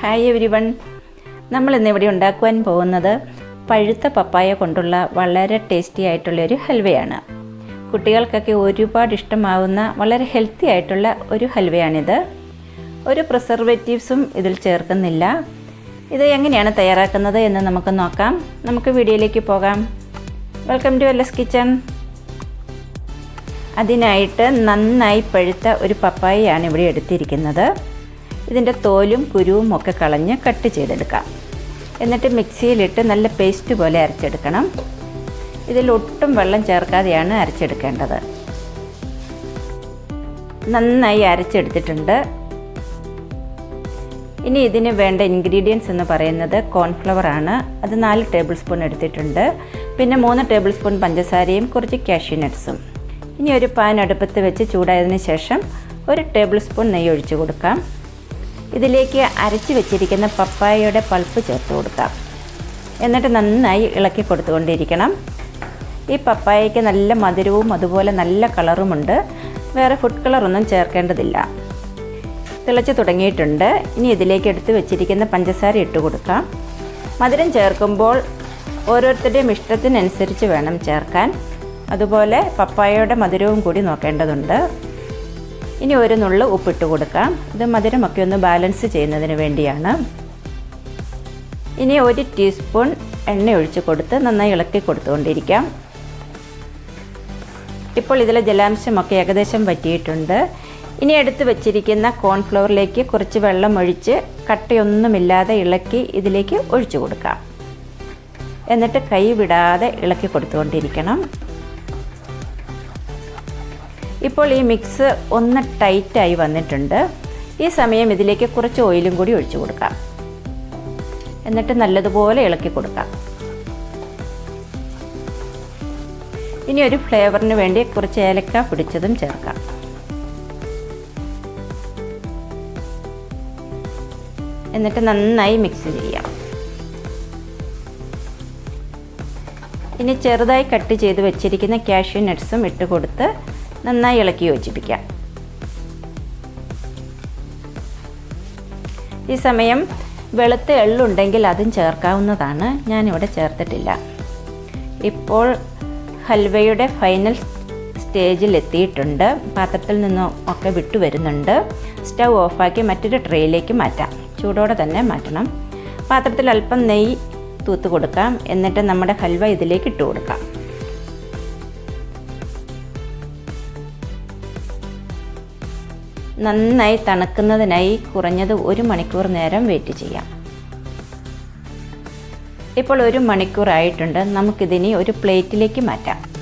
Hi every one നമ്മൾ ഇന്നിവിടെ ഉണ്ടാക്കുവാൻ പോകുന്നത് പഴുത്ത പപ്പായ കൊണ്ടുള്ള വളരെ ടേസ്റ്റി ആയിട്ടുള്ള ഒരു ഹൽവയാണ്. കുട്ടികൾക്കൊക്കെ ഒരുപാട് ഇഷ്ടമാവുന്ന വളരെ ഹെൽത്തി ആയിട്ടുള്ള ഒരു ഹൽവയാണിത്. ഒരു പ്രിസർവേറ്റീവ്സും ഇതിൽ ചേർക്കുന്നില്ല. ഇത് എങ്ങനെയാണ് തയ്യാറാക്കുന്നത് എന്ന് നമുക്ക് നോക്കാം. നമുക്ക് വീഡിയോയിലേക്ക് പോകാം. വെൽക്കം ടു എല്ലസ് കിച്ചൺ അതിനായിട്ട് നന്നായി പഴുത്ത ഒരു പപ്പായയാണ് ഇവിടെ എടുത്തിരിക്കുന്നത്. ഇതിന്റെ തോലും കുരുവും ഒക്കെ കളഞ്ഞ് കട്ട് ചെയ്തെടുക്കാം. എന്നിട്ട് മിക്സിയിലിട്ട് നല്ല പേസ്റ്റ് പോലെ അരച്ചെടുക്കണം. ഇതിൽ ഒട്ടും വെള്ളം ചേർക്കാതെയാണ് അരച്ചെടുക്കേണ്ടത്. നന്നായി അരച്ചെടുത്തിട്ടുണ്ട്. ഇനി ഇതിന് വേണ്ട ഇൻഗ്രീഡിയൻസ് എന്ന് പറയുന്നത് കോൺഫ്ലവർ ആണ്. അത് നാല് ടേബിൾ സ്പൂൺ എടുത്തിട്ടുണ്ട്. പിന്നെ മൂന്ന് ടേബിൾ സ്പൂൺ പഞ്ചസാരയും കുറച്ച് കാഷ്യൂ നട്ട്സും ഇനി ഒരു പാൻ അടുപ്പത്ത് വെച്ച് ചൂടായതിനു ശേഷം ഒരു ടേബിൾ സ്പൂൺ നെയ്യ് ഒഴിച്ച് കൊടുക്കാം. ഇതിലേക്ക് അരച്ച് വെച്ചിരിക്കുന്ന പപ്പായയുടെ പൾപ്പ് ചേർത്ത് കൊടുക്കാം. എന്നിട്ട് നന്നായി ഇളക്കി കൊടുത്തുകൊണ്ടിരിക്കണം. ഈ പപ്പായയ്ക്ക് നല്ല മധുരവും അതുപോലെ നല്ല കളറുമുണ്ട്. വേറെ ഫുഡ് കളറൊന്നും ചേർക്കേണ്ടതില്ല. തിളച്ച് തുടങ്ങിയിട്ടുണ്ട്. ഇനി ഇതിലേക്ക് എടുത്ത് വെച്ചിരിക്കുന്ന പഞ്ചസാര ഇട്ട് കൊടുക്കാം. മധുരം ചേർക്കുമ്പോൾ ഓരോരുത്തരുടെയും ഇഷ്ടത്തിനനുസരിച്ച് വേണം ചേർക്കാൻ. അതുപോലെ പപ്പായയുടെ മധുരവും കൂടി നോക്കേണ്ടതുണ്ട്. ഇനി ഒരു നുള്ളു ഉപ്പിട്ട് കൊടുക്കാം. ഇത് മധുരമൊക്കെ ഒന്ന് ബാലൻസ് ചെയ്യുന്നതിന് വേണ്ടിയാണ്. ഇനി ഒരു ടീസ്പൂൺ എണ്ണ ഒഴിച്ച് കൊടുത്ത് നന്നായി ഇളക്കി കൊടുത്തുകൊണ്ടിരിക്കാം. ഇപ്പോൾ ഇതിലെ ജലാംശമൊക്കെ ഏകദേശം വറ്റിയിട്ടുണ്ട്. ഇനി എടുത്ത് വെച്ചിരിക്കുന്ന കോൺഫ്ലവറിലേക്ക് കുറച്ച് വെള്ളം ഒഴിച്ച് കട്ടയൊന്നുമില്ലാതെ ഇളക്കി ഇതിലേക്ക് ഒഴിച്ചു കൊടുക്കാം. എന്നിട്ട് കൈ വിടാതെ ഇളക്കി കൊടുത്തുകൊണ്ടിരിക്കണം. ഇപ്പോൾ ഈ മിക്സ് ഒന്ന് ടൈറ്റായി വന്നിട്ടുണ്ട്. ഈ സമയം ഇതിലേക്ക് കുറച്ച് ഓയിലും കൂടി ഒഴിച്ചു കൊടുക്കാം. എന്നിട്ട് നല്ലതുപോലെ ഇളക്കി കൊടുക്കാം. ഇനി ഒരു ഫ്ലേവറിന് വേണ്ടി കുറച്ച് ഏലക്ക പിടിച്ചതും ചേർക്കാം. എന്നിട്ട് നന്നായി മിക്സ് ചെയ്യാം. ഇനി ചെറുതായി കട്ട് ചെയ്ത് വെച്ചിരിക്കുന്ന കാഷ്യൂ നട്ട്സും ഇട്ട് കൊടുത്ത് നന്നായി ഇളക്കി യോജിപ്പിക്കാം. ഈ സമയം വെളുത്ത എള്ളുണ്ടെങ്കിൽ അതും ചേർക്കാവുന്നതാണ്. ഞാനിവിടെ ചേർത്തിട്ടില്ല. ഇപ്പോൾ ഹൽവയുടെ ഫൈനൽ സ്റ്റേജിൽ എത്തിയിട്ടുണ്ട്. പാത്രത്തിൽ നിന്നും ഒക്കെ വിട്ടു വരുന്നുണ്ട്. സ്റ്റൗ ഓഫാക്കി മറ്റൊരു ട്രേയിലേക്ക് മാറ്റാം. ചൂടോടെ തന്നെ മാറ്റണം. പാത്രത്തിൽ അല്പം നെയ്യ് തൂത്ത് കൊടുക്കാം. എന്നിട്ട് നമ്മുടെ ഹൽവ ഇതിലേക്ക് ഇട്ട് കൊടുക്കാം. നന്നായി തണുക്കുന്നതിനായി കുറഞ്ഞത് ഒരു മണിക്കൂർ നേരം വെയിറ്റ് ചെയ്യാം. ഇപ്പോൾ ഒരു മണിക്കൂർ ആയിട്ടുണ്ട്. നമുക്കിതിനി ഒരു പ്ലേറ്റിലേക്ക് മാറ്റാം.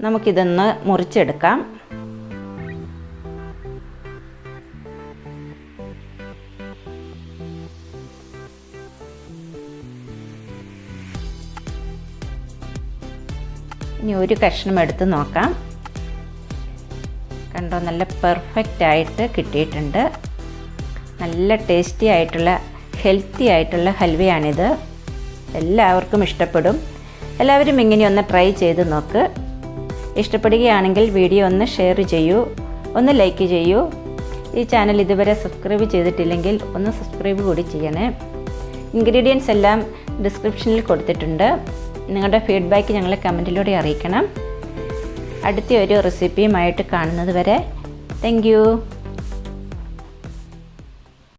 നമുക്കിതൊന്ന് മുറിച്ചെടുക്കാം. ഇനി ഒരു കഷ്ണം എടുത്ത് നോക്കാം. കണ്ടോ നല്ല പെർഫെക്റ്റ് ആയിട്ട് കിട്ടിയിട്ടുണ്ട്. നല്ല ടേസ്റ്റി ആയിട്ടുള്ള ഹെൽത്തി ആയിട്ടുള്ള ഹൽവയാണിത്. എല്ലാവർക്കും ഇഷ്ടപ്പെടും. എല്ലാവരും ഇങ്ങനെ ഒന്ന് ട്രൈ ചെയ്ത് നോക്ക്. ഇഷ്ടപ്പെടുകയാണെങ്കിൽ വീഡിയോ ഒന്ന് ഷെയർ ചെയ്യൂ. ഒന്ന് ലൈക്ക് ചെയ്യൂ. ഈ ചാനൽ ഇതുവരെ സബ്സ്ക്രൈബ് ചെയ്തിട്ടില്ലെങ്കിൽ ഒന്ന് സബ്സ്ക്രൈബ് കൂടി ചെയ്യണേ. ഇൻഗ്രീഡിയൻസ് എല്ലാം ഡിസ്ക്രിപ്ഷനിൽ കൊടുത്തിട്ടുണ്ട്. നിങ്ങളുടെ ഫീഡ്ബാക്ക് ഞങ്ങളെ കമന്റിലൂടെ അറിയിക്കണം. അടുത്ത ഒരു റെസിപ്പിയുമായിട്ട് കാണുന്നത് വരെ. താങ്ക്